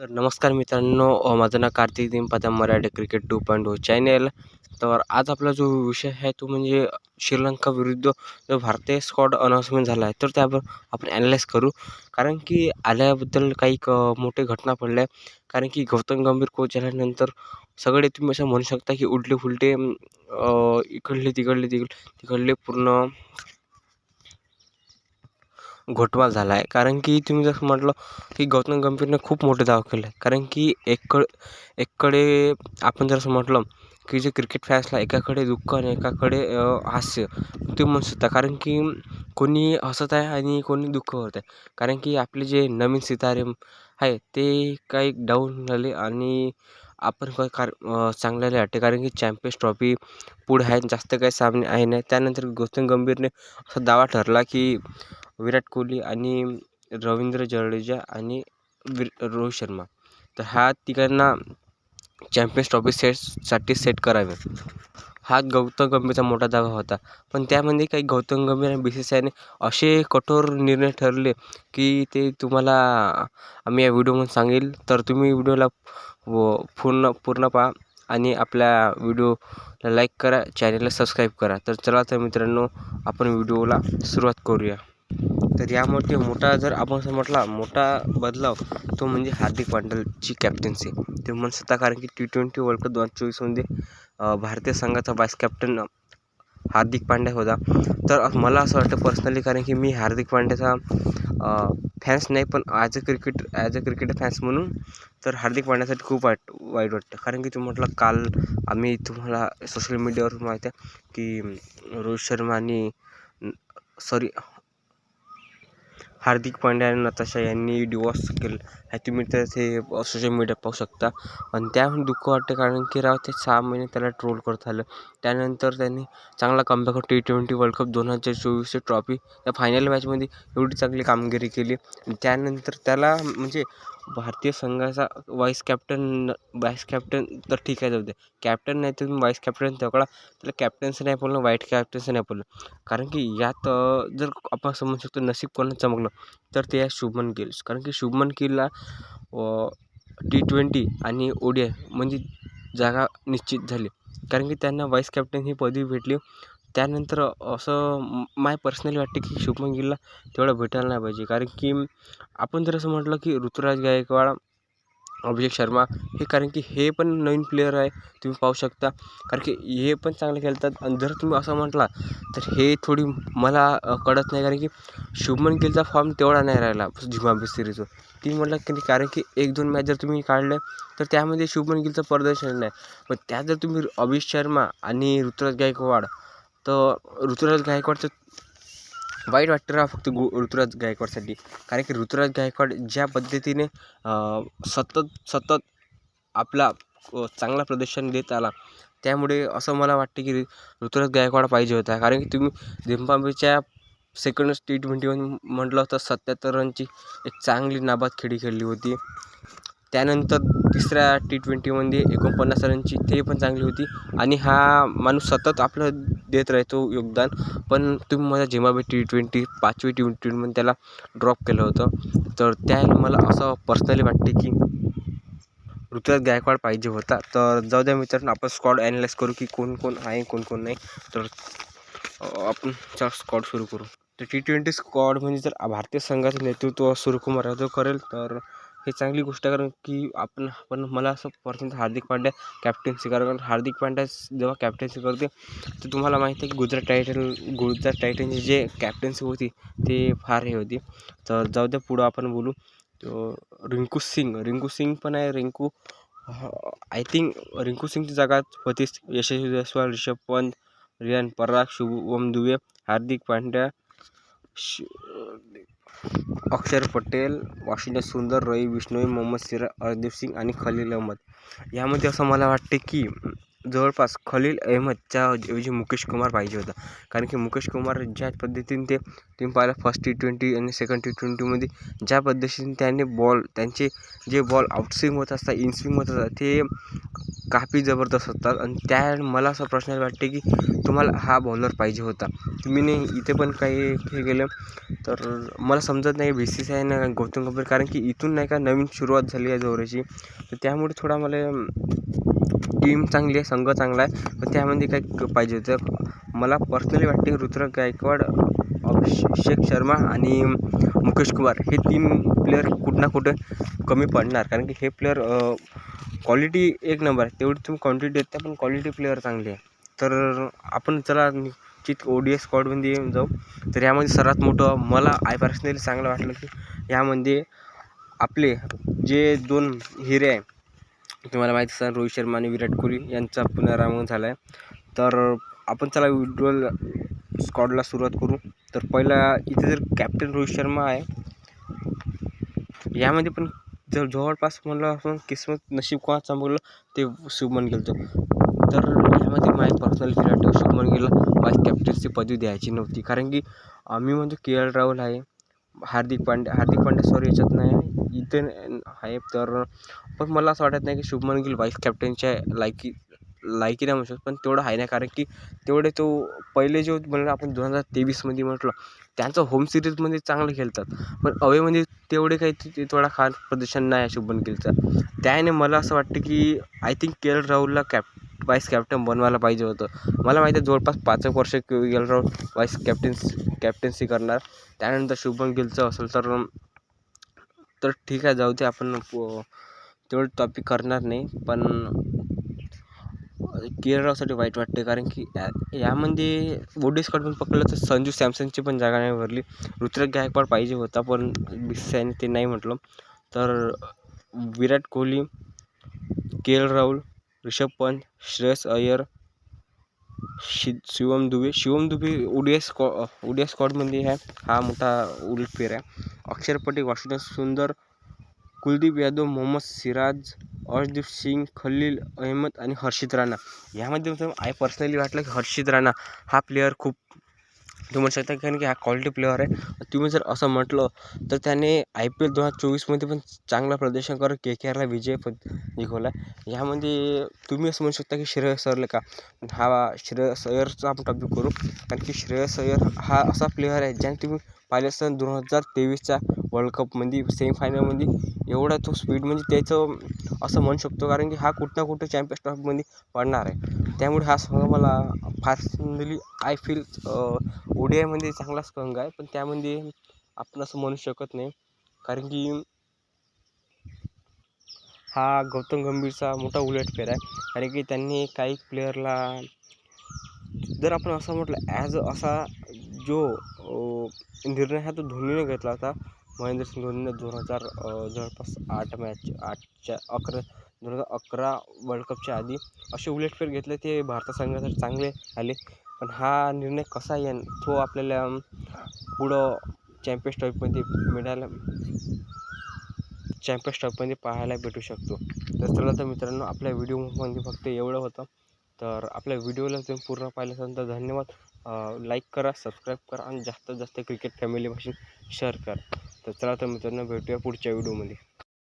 तर नमस्कार मित्रांनो माझं नाव Kartik Dinpada Marathi cricket two point o channel. तर आज आपला जो विषय आहे तो म्हणजे श्रीलंका विरुद्ध जो भारतीय स्क्वॉड अनाऊन्समेंट झाला आहे तर त्यावर आपण ॲनालाइज करू. कारण की आल्याबद्दल काही क मोठे घटना पडल्या. कारण की गौतम गंभीर कोच झाल्यानंतर सगळे तुम्ही असं म्हणू शकता की उलटे फुलटे इकडले तिकडले तिकडले तिकडले पूर्ण घोटमाल झाला आहे कारण की तुम्ही जसं म्हटलं की गौतम गंभीरने खूप मोठे दाव केले कारण की एककड एककडे आपण जर असं म्हटलं की जे क्रिकेट फॅन्सला एकाकडे दुःख आणि एकाकडे हास्य ते म्हणू शकता. कारण की कोणी हसत आहे आणि कोणी दुःख होत आहे. कारण की आपले जे नवीन सितारे आहे ते काही डाऊन झाले आणि आपण काय कार अ, चांगल्याला वाटते. कारण की चॅम्पियन्स ट्रॉफी पुढे आहे जास्त काही सामने आहे नाही. त्यानंतर गौतम गंभीरने असा दावा ठरला की विराट कोहली आणि रवींद्र जडेजा आणि वि रोहित शर्मा. तर ह्या तिघांना चॅम्पियन्स ट्रॉफी सेटसाठी सेट करावे. हा गौतम गंभीरचा मोठा दावा होता. पण त्यामध्ये काही गौतम गंभीर आणि बी सी सी आयने असे कठोर निर्णय ठरले की ते तुम्हाला आम्ही या व्हिडिओमध्ये सांगेल. तर तुम्ही व्हिडिओला व पूर्ण पूर्ण पहा आणि आपल्या व्हिडिओला लाईक करा. चॅनलला सबस्क्राईब करा. तर चला तर मित्रांनो आपण व्हिडिओला सुरुवात करूया. तर यामध्ये मोठा जर आपण असं म्हटला मोठा बदलाव तो म्हणजे हार्दिक पांड्याची कॅप्टन्सी ते म्हणू शकता कारण की टी ट्वेंटी वर्ल्ड कप दोन हजार चोवीसमध्ये भारतीय संघाचा वाईस कॅप्टन हार्दिक पांड्या होता. तर मला असं वाटतं पर्सनली कारण की मी हार्दिक पांड्याचा फॅन्स नाही पण as a cricket as a cricket fans म्हणून तर हार्दिक पांड्यासाठी खूप वाईट वाईट वाटतं. कारण की तुम्ही म्हटलं काल आम्ही तुम्हाला सोशल मीडियावर माहीत आहे की रोहित शर्मा आणि सॉरी हार्दिक पांड्या आणि नताशा यांनी डिवॉर्स केलं. ह्या तुम्ही तर ते सोशल मीडिया पाहू शकता. आणि त्याहून दुःख वाटतं कारण की राव ते सहा महिने त्याला ट्रोल करत आलं. त्यानंतर त्यांनी चांगला comeback T twenty World Cup दोन हजार चोवीसची ट्रॉफी त्या फायनल मॅचमध्ये एवढी चांगली कामगिरी केली. त्यानंतर त्याला म्हणजे भारतीय संघाचा वाईस कॅप्टन वाईस कॅप्टन तर ठीक आहे जाऊ दे. कॅप्टन नाही तर वाईस कॅप्टन तेवढा त्याला कॅप्टन्सी नाही बोलणं वाईट कॅप्टन्सी नाही बोलणं कारण की यात जर आपण समजू शकतो नशीब कोणाला चमकलं? तर ते आहे शुभमन गिल्स कारण की शुभमन गिलला टी ट्वेंटी आणि ओ डी आय म्हणजे जागा निश्चित झाली. कारण की त्यांना वाईस कॅप्टन ही पदवी भेटली. त्यानंतर असं माय पर्सनली वाटते की शुभमन गिलला तेवढं भेटायला नाही पाहिजे. कारण की आपण जर असं म्हटलं की ऋतुराज गायकवाड अभिषेक शर्मा. हे कारण की हे पण नवीन प्लेयर आहे. तुम्ही पाहू शकता. कारण की हे पण चांगले खेळतात. आणि जर तुम्ही असं म्हटला तर हे थोडी मला कळत नाही. कारण की शुभमन गिलचा फॉर्म तेवढा नाही राहिला झिम्बाब्वे सिरीजवर ती म्हटलं की कारण की एक दोन मॅच जर तुम्ही काढलं तर त्यामध्ये शुभमन गिलचं प्रदर्शन नाही. पण त्यात जर तुम्ही अभिषेक शर्मा आणि ऋतुराज गायकवाड तर ऋतुराज गायकवाडचं वाईट वाटतं राहा फक्त गु ऋतुराज गायकवाडसाठी. कारण की ऋतुराज गायकवाड ज्या पद्धतीने सतत सतत आपला चांगला प्रदर्शन देत आला. त्यामुळे असं मला वाटतं की ऋतुराज गायकवाड पाहिजे होता. कारण की तुम्ही झिम्बाब्वेच्या सेकंड टी ट्वेंटीमध्ये म्हटलं तर सत्याहत्तर रनची एक चांगली नाबाद खेळी खेळली होती. त्यानंतर तिसऱ्या टी ट्वेंटीमध्ये एकोणपन्नास रनची ते पण चांगली होती. आणि हा माणूस सतत आपलं देत राहतो योगदान. पण तुम्ही माझ्या झिम्बाब्वे टी ट्वेंटी पाचवी टी ट्वेंटीमध्ये त्याला ड्रॉप केलं होतं. तर त्या मला असं पर्सनली वाटते की ऋतुराज गायकवाड पाहिजे होता. तर जाऊ द्या मित्रांनो आपण स्कॉड ॲनालाइज करू की कोण कोण आहे कोण कोण नाही. तर आपण आपण स्कॉड सुरू करू. तर टी ट्वेंटी स्कॉड म्हणजे जर भारतीय संघाचं नेतृत्व सूर्यकुमार यादव करेल तर हे चांगली गोष्ट कारण की आपण पण मला असं पर्सनल हार्दिक पांड्या कॅप्टन्सी कारण हार्दिक पांड्या जेव्हा कॅप्टन्सी करते तर तुम्हाला माहिती आहे की गुजरात टायटन गुजरात टायटनची जे कॅप्टन्सी होती ते फार हे होती. तर जाऊ द्या पुढं आपण बोलू. रिंकू सिंग रिंकू सिंग पण आहे. रिंकू आय थिंक रिंकू सिंगची जागा होतीच यशस्वी जयस्वाल रिषभ पंत रियान पराग शुभम दुबे हार्दिक पांड्या शि अक्षर पटेल वॉशिंग्टन सुंदर रई विष्णोई मोहम्मद सिरा हरदीप सिंग आणि खलील अहमद. यामध्ये असं मला वाटते की जवळपास खलील अहमदच्या ऐवजी मुकेश कुमार पाहिजे होता. कारण की मुकेश कुमार ज्या पद्धतीने ते तुम्ही पाहिलं फर्स्ट टी ट्वेंटी आणि सेकंड टी ट्वेंटीमध्ये ज्या पद्धतीने त्याने बॉल त्यांचे जे बॉल आउटस्विंग होत असतात इनस्विंग होत असतात ते काफी जबरदस्त असतात. आणि त्या मला असं प्रश्न वाटते की तुम्हाला हा बॉलर पाहिजे होता. तुम्ही नाही इथे पण काही हे केलं तर मला समजत नाही बी सी सी आयनं गौतम गंभीर कारण की इथून नाही का नवीन सुरुवात झाली आहे दौऱ्याची तर त्यामुळे थोडा मला टीम चांगली आहे संघ चांगला आहे. पण त्यामध्ये काय पाहिजे होतं? मला पर्सनली वाटते की रुद्र गायकवाड अभिषेक शर्मा आणि मुकेश कुमार हे तीन प्लेअर कुठं ना कुठं कमी पडणार. कारण की हे प्लेअर क्वालिटी एक नंबर आहे. तेवढी तुम्ही क्वांटिटी देता पण क्वालिटी प्लेअर चांगली आहे. तर आपण चला निश्चित ओ डी एस स्क्वॉडमध्ये जाऊ. तर यामध्ये सर्वात मोठं मला आय पर्सनली चांगलं वाटलं की यामध्ये आपले जे दोन हिरे आहे तुम्हाला माहिती असेल रोहित शर्मा आणि विराट कोहली यांचा पुनरागमन झाला आहे तर आपण चला विड्रॉल स्क्वॉडला सुरुवात करू. तर पहिला इथे जर कॅप्टन रोहित शर्मा आहे यामध्ये पण जर जवळपास म्हणलं आपण किस्मत नशीब कोणा चमकलं ते शुभमन गेलं तर यामध्ये माझी पर्सनल विराट शुभमन गेलं वाईस कॅप्टनची पदवी द्यायची नव्हती. कारण की आम्ही म्हणतो के एल राहुल आहे हार्दिक पांड्या हार्दिक पांड्या सॉरी याच्यात नाही इथे आहे तर पण मला असं वाटत नाही की शुभमन गिल वाईस कॅप्टनच्या लायकी लायकी नाही म्हणू शकत पण तेवढं आहे नाही कारण की तेवढे तो पहिले जो म्हणलं आपण दोन हजार तेवीसमध्ये म्हटलं त्यांचं होम सिरीजमध्ये चांगलं खेळतात. पण अवेमध्ये तेवढे काही ते थोडा खास प्रदर्शन नाही आहे शुभमन गिलचं. त्याने मला असं वाटतं की आय थिंक के एल राहुलला कॅप वाईस कॅप्टन बनवायला पाहिजे होतं. मला माहिती आहे जवळपास पाच एक वर्ष K L Rahul vice captains captaincy करणार. त्यानंतर शुभम गिलचं असेल तर तर ठीक आहे जाऊ दे आपण तेवढं टॉपिक करणार नाही. पण के एल वाईट वाटते कारण की या यामध्ये ओडिसकडून पकडलं तर संजू सॅमसनची पण जागा नाही भरली. ऋतुराज गायकवाड पाहिजे होता पण बी ते नाही म्हटलं. तर विराट कोहली के एल राहुल ऋषभ पंत श्रेयस अय्यर शि शिवम दुबे. शिवम दुबे ओ स्कॉ ओ स्कॉडमध्ये आहे. हा मोठा उलटफेर आहे. अक्षर पटेल वॉशिंग्टन सुंदर कुलदीप यादव मोहम्मद सिराज अर्शदीप सिंग खलील अहमद आणि हर्षित राणा. यामध्ये आय पर्सनली वाटलं की हर्षित राणा हा प्लेअर खूप तुम्ही म्हणू शकता कारण की हा क्वालिटी प्लेअर आहे. तुम्ही जर असं म्हटलं तर त्याने आय पी एल दोन हजार चोवीसमध्ये पण चांगलं प्रदर्शन करत के के आरला विजय पण जिंकवला यामध्ये तुम्ही असं म्हणू शकता की श्रेयस अय्यर का? हा श्रेयस अय्यरचा आपण टॉपिक करू. कारण की श्रेयस अय्यर हा असा प्लेअर आहे ज्याने तुम्ही पाहिलं असताना दोन हजार तेवीसचा वर्ल्ड कपमध्ये सेमीफायनलमध्ये एवढा तो स्पीड म्हणजे त्याचं असं म्हणू शकतो. कारण की हा कुठं ना कुठं चॅम्पियन्स ट्रॉफीमध्ये पडणार आहे. त्यामुळे हा संघ मला personally I feel O D आयमध्ये चांगला संघ आहे. पण त्यामध्ये आपण असं म्हणू शकत नाही. कारण की हा गौतम गंभीरचा मोठा उलटफेर आहे. कारण की त्यांनी काही प्लेअरला जर आपण असं म्हटलं ॲज असा जो निर्णय हा तो धोनीने घेतला होता महेंद्रसिंग धोनीनं दोन हजार जवळपास आठ मॅच आठच्या अकरा दोन हजार अकरा वर्ल्ड कपच्या आधी असे उलटफेर घेतले ते भारत संघासाठी चांगले आले. पण हा निर्णय कसा येईल तो आपल्याला पुढं चॅम्पियन्स ट्रॉफीमध्ये मिळायला चॅम्पियन्स ट्रॉफीमध्ये पाहायला भेटू शकतो. तर चला तर मित्रांनो आपल्या व्हिडिओमध्ये फक्त एवढं होतं. तर आपल्या व्हिडिओला तुम्ही पूर्ण पाहिलं असेल तर धन्यवाद. लाईक करा सबस्क्राईब करा आणि जास्तीत जास्त क्रिकेट फॅमिलीपासून शेअर करा. तर चला तर मित्रांनो भेटूया पुढच्या व्हिडिओमध्ये